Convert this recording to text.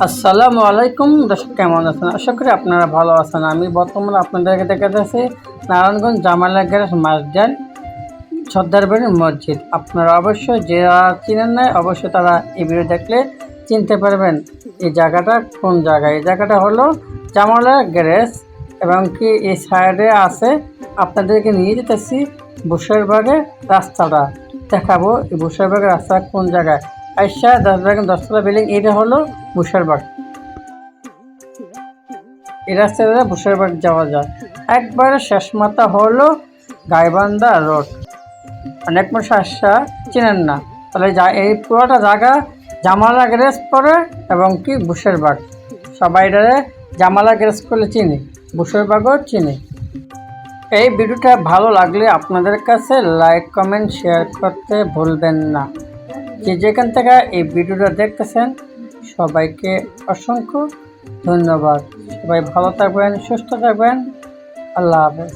আসসালামু আলাইকুম। দর্শক, কেমন আছেন? আশা করি আপনারা ভালো আছেন। আমি বর্তমানে আপনাদেরকে দেখাতেছি নারায়ণগঞ্জ জামালা গ্যারেজ মাসজান সর্দারবাড়ির মসজিদ। আপনারা অবশ্যই যারা চিনেন না অবশ্যই তারা এই ভিডিও দেখলে চিনতে পারবেন এই জায়গাটা কোন জায়গা। এই জায়গাটা হলো জামালা গ্যারেজ এবং কি এই সাইডে আছে, আপনাদেরকে নিয়ে যেতেছি বুসেরবাগের রাস্তাটা। দেখাবো এই বুসেরবাগের রাস্তা কোন জায়গায়। আইসা দশ বাগান দশতলা বিল্ডিং, এটা হলো বুসারবাগ এই রাস্তা দ্বারা বুসারবাগ যাওয়া যায়। একবারে শেষ মাথা হলো গাইবান্ধা রোড। অনেক মানুষ আসা চেনেন না। তাহলে যা, এই পুরোটা জায়গা জামালা গ্যারেজ পরে এবং কি বুসেরবাগ সবাই এটারে জামালা গ্যারেজ করলে চিনি বুসেরবাগও চিনি। এই ভিডিওটা ভালো লাগলে আপনাদের কাছে লাইক, কমেন্ট, শেয়ার করতে ভুলবেন না। যে যেখান থেকে এই ভিডিওটা দেখতেছেন, সবাইকে অসংখ্য ধন্যবাদ। সবাই ভালো থাকবেন, সুস্থ থাকবেন। আল্লাহ হাফেজ।